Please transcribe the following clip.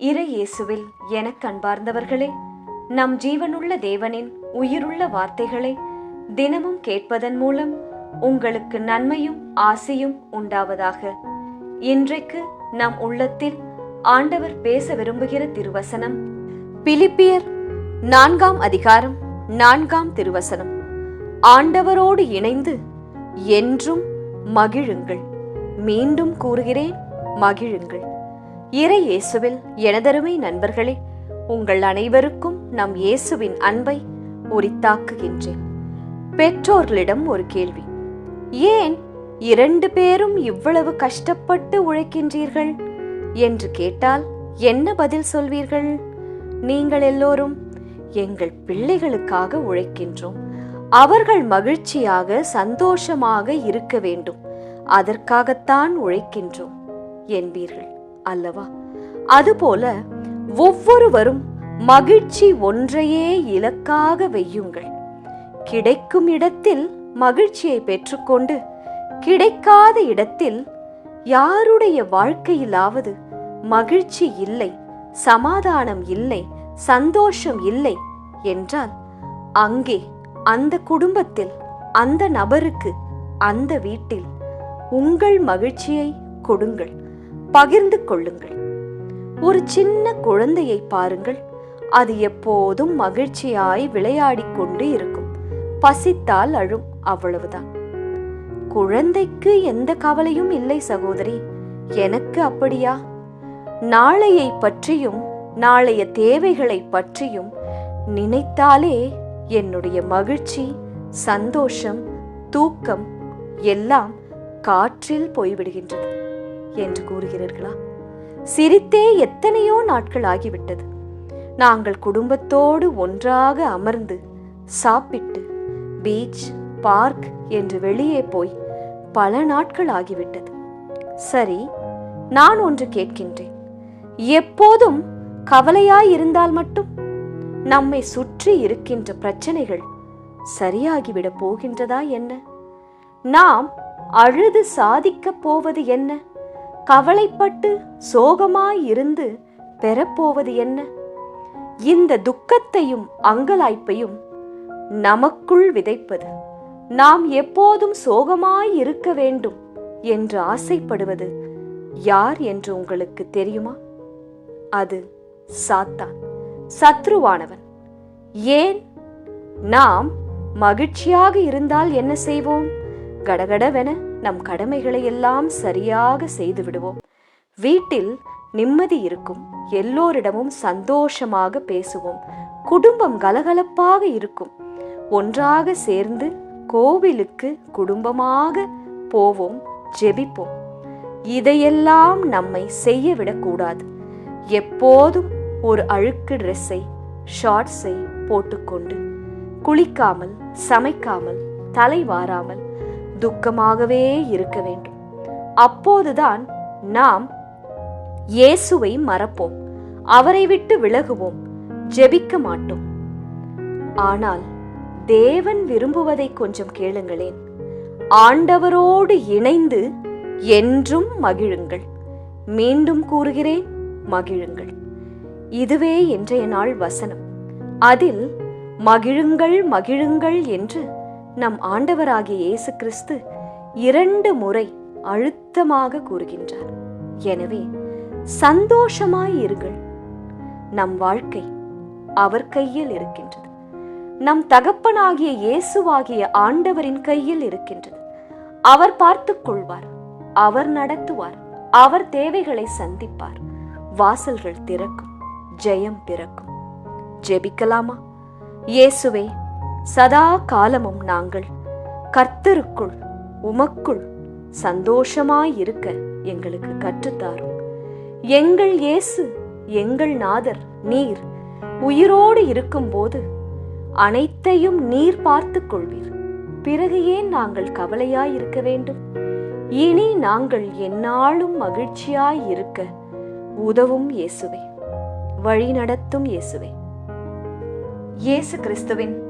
இறையேசுவில் எனக் கண்பார்ந்தவர்களே நம் ஜீவனுள்ள தேவனின் உயிருள்ள வார்த்தைகளை தினமும் கேட்பதன் மூலம் உங்களுக்கு நன்மையும் ஆசையும் உண்டாவதாக. இன்றைக்கு நம் உள்ளத்தில் ஆண்டவர் பேச விரும்புகிற திருவசனம் பிலிப்பியர் நான்காம் அதிகாரம் நான்காம் திருவசனம். ஆண்டவரோடு இணைந்து என்றும் மகிழுங்கள். மீண்டும் கூறுகிறேன் மகிழுங்கள். இறை இயேசுவில் எனதருமை நண்பர்களே உங்கள் அனைவருக்கும் நம் இயேசுவின் அன்பை உரித்தாக்குகின்றேன். பெற்றோர்களிடம் ஒரு கேள்வி. ஏன் இரண்டு பேரும் இவ்வளவு கஷ்டப்பட்டு உழைக்கின்றீர்கள்? என்று கேட்டால் என்ன பதில் சொல்வீர்கள்? நீங்கள் எல்லோரும் எங்கள் பிள்ளைகளுக்காக உழைக்கின்றோம். அவர்கள் மகிழ்ச்சியாக சந்தோஷமாக இருக்க வேண்டும். அதற்காகத்தான் உழைக்கின்றோம் என்பீர்கள். அல்லவா? அதுபோல ஒவ்வொருவரும் மகிழ்ச்சி ஒன்றையே இலக்காக வையுங்கள் கிடைக்கும் இடத்தில் மகிழ்ச்சியை பெற்றுக்கொண்டு கிடைக்காத இடத்தில் யாருடைய வாழ்க்கையிலாவது மகிழ்ச்சி இல்லை சமாதானம் இல்லை சந்தோஷம் இல்லை என்றால் அங்கே அந்த குடும்பத்தில் அந்த நபருக்கு அந்த வீட்டில் உங்கள் மகிழ்ச்சியை கொடுங்கள். பகிர்ந்து கொள்ளுங்கள். ஒரு சின்ன குழந்தையை பாருங்கள். அது எப்போதும் மகிழ்ச்சியாய் விளையாடிக் கொண்டு இருக்கும். பசித்தால் அழும் அவ்வளவுதான். குழந்தைக்கு எந்த கவலையும் இல்லை சகோதரி. எனக்கு அப்படியா? நாளையை பற்றியும் நாளைய தேவைகளை பற்றியும் நினைத்தாலே என்னுடைய மகிழ்ச்சி சந்தோஷம் தூக்கம் எல்லாம் காற்றில் போய்விடுகின்றது. என்று கூறுகிறீர்களா? சிரித்தே எத்தனையோ நாட்கள் ஆகிவிட்டது. நாங்கள் குடும்பத்தோடு ஒன்றாக அமர்ந்து சாப்பிட்டு பீச் பார்க் என்று வெளியே போய் பல நாட்கள் ஆகிவிட்டது. சரி நான் ஒன்று கேட்கின்றேன். எப்போதும் கவலையாயிருந்தால் மட்டும் நம்மை சுற்றி இருக்கின்ற பிரச்சனைகள் சரியாகிவிடப் போகின்றதா என்ன? நாம் அழுது சாதிக்கப் போவது என்ன? கவலைப்பட்டு சோகமாய் இருந்து பெறப்போவது என்ன? இந்த துக்கத்தையும் அங்கலாய்ப்பையும் நமக்குள் விதைப்பது. நாம் எப்போதும் சோகமாய் இருக்க வேண்டும் என்று ஆசைப்படுவது யார் என்று உங்களுக்கு தெரியுமா? அது சாத்தான் சத்ருவானவன். ஏன்? நாம் மகிழ்ச்சியாக இருந்தால் என்ன செய்வோம்? கடகடவென நம் கடமைகளை எல்லாம் சரியாக செய்து விடுவோம் வீட்டில் நிம்மதி இருக்கும். எல்லோரிடமும் சந்தோஷமாக பேசுவோம். குடும்பம் கலகலப்பாக இருக்கும். ஒன்றாக சேர்ந்து கோவிலுக்கு குடும்பமாக போவோம் ஜெபிப்போம். இதையெல்லாம் நம்மை செய்ய விடக்கூடாது எப்போதும் ஒரு அழுக்கு ட்ரெஸ்ஸை ஷார்ட்ஸை போட்டுக்கொண்டு குளிக்காமல் சமைக்காமல் தலை வாராமல் துக்கமாகவே இருக்க வேண்டும். அப்போதுதான் நாம் இயேசுவை மறப்போம். அவரை விட்டு விலகுவோம். ஜெபிக்க மாட்டோம். ஆனால் தேவன் விரும்புவதை கொஞ்சம் கேளுங்களேன். ஆண்டவரோடு இணைந்து என்றும் மகிழுங்கள். மீண்டும் கூறுகிறேன் மகிழுங்கள். இதுவே இன்றைய நாள் வசனம். அதில் மகிழுங்கள் மகிழுங்கள் என்று நம் ஆண்டவராகிய இயேசு கிறிஸ்து இரண்டு முறை அழுத்தமாக கூறுகின்றார். எனவே சந்தோஷமாய் இருங்கள் நம் வாழ்க்கை அவர் கையில் இருக்கின்றது. நம் தகப்பனாகிய இயேசுவாகிய ஆண்டவரின் கையில் இருக்கின்றது. அவர் பார்த்துக் கொள்வார் அவர் நடத்துவார் அவர் தேவைகளை சந்திப்பார். வாசல்கள் திறக்கும் ஜெயம் பிறக்கும். ஜெபிக்கலாமா? இயேசுவே சதா காலமும் நாங்கள் கர்த்தருக்குள் உமக்குள் சந்தோஷமாயிருக்க எங்களுக்கு கற்றுத்தாரும். எங்கள் இயேசு எங்கள் நாதர் நீர் உயிரோடு இருக்கும்போது அனைத்தையும் நீர் பார்த்துக் கொள்வீர். பிறகு ஏன் நாங்கள் கவலையாயிருக்க வேண்டும்? இனி நாங்கள் எந்நாளும் மகிழ்ச்சியாய் இருக்க உதவும் இயேசுவே. வழி நடத்தும் இயேசுவே. இயேசு கிறிஸ்துவின்